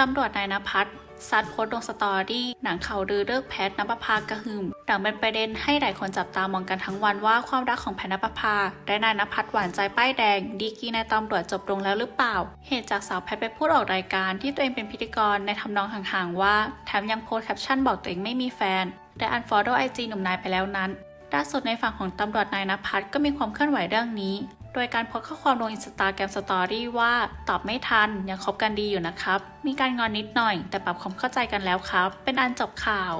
ตำรวจนายนภัสซัดโพสต์ลงสตอรี่ หนังเขาวลือเลิกแพทนภพากระหึ่มหนังเป็นประเด็นให้หลายคนจับตามองกันทั้งวันว่าความรักของแพทนภพาและนายนภัสหวานใจป้ายแดง ดีกีนายตำรวจจบลงแล้วหรือเปล่า เหตุจากสาวแพทไปพูดออกรายการที่ตัวเองเป็นพิธีกรในทำนองห่างๆว่าแถมยังโพสต์แคปชั่นบอกตัวเองไม่มีแฟนและอันฟอลโล่ไอจีหนุ่มนายไปแล้วนั้นล่าสุดในฝั่งของตำรวจนายนภัสก็มีความเคลื่อนไหวเรื่องนี้ โดยการโพสข้อความลงอินสตาแกรมสตอรี่ว่า ตอบไม่ทัน ยังคบกันดีอยู่นะครับ มีการงอนนิดหน่อย แต่ปรับความเข้าใจกันแล้วครับ เป็นอันจบข่าว